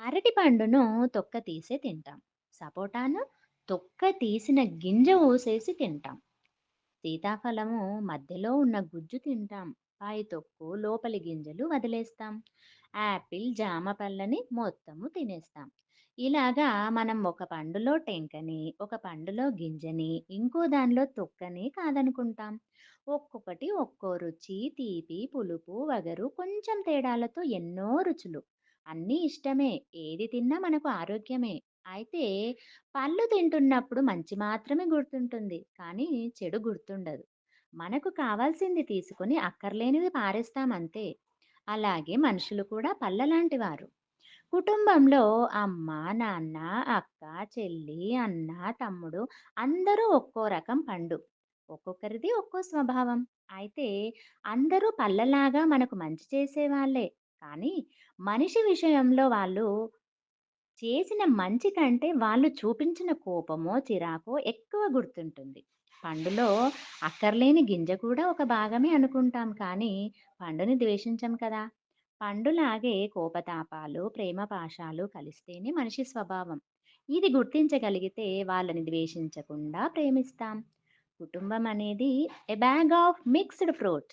అరటి పండును తొక్క తీసే తింటాం. సపోటాను తొక్క తీసిన గింజ ఊసేసి తింటాం. సీతాఫలము మధ్యలో ఉన్న గుజ్జు తింటాం. పై తొక్కు, లోపలి గింజలు వదిలేస్తాం. యాపిల్, జామ పళ్ళని మొత్తము తినేస్తాం. ఇలాగా మనం ఒక పండులో టెంకని, ఒక పండులో గింజని, ఇంకో దానిలో తొక్కని కాదనుకుంటాం. ఒక్కొక్కటి ఒక్కో రుచి, తీపి, పులుపు, వగరు కొంచెం తేడాలతో ఎన్నో రుచులు. అన్నీ ఇష్టమే. ఏది తిన్నా మనకు ఆరోగ్యమే. అయితే పళ్ళు తింటున్నప్పుడు మంచి మాత్రమే గుర్తుంటుంది. కానీ చెడు గుర్తుండదు. మనకు కావాల్సింది తీసుకొని అక్కర్లేనిది పారేస్తాం అంతే. అలాగే మనుషులు కూడా పళ్ళలాంటి వారు. కుటుంబంలో అమ్మ, నాన్న, అక్క, చెల్లి, అన్న, తమ్ముడు అందరూ ఒక్కో రకం పండు. ఒక్కొక్కరిది ఒక్కో స్వభావం. అయితే అందరూ పళ్ళలాగా మనకు మంచి చేసేవాళ్ళే. కానీ మనిషి విషయంలో వాళ్ళు చేసిన మంచి కంటే వాళ్ళు చూపించిన కోపమో, చిరాకో ఎక్కువ గుర్తుంటుంది. పండులో అక్కర్లేని గింజ కూడా ఒక భాగమే అనుకుంటాం కానీ పండుని ద్వేషించం కదా! పండులాగే కోపతాపాలు, ప్రేమ పాశాలు కలిస్తేనే మనిషి స్వభావం. ఇది గుర్తించగలిగితే వాళ్ళని ద్వేషించకుండా ప్రేమిస్తాం. కుటుంబం అనేది a bag of mixed fruit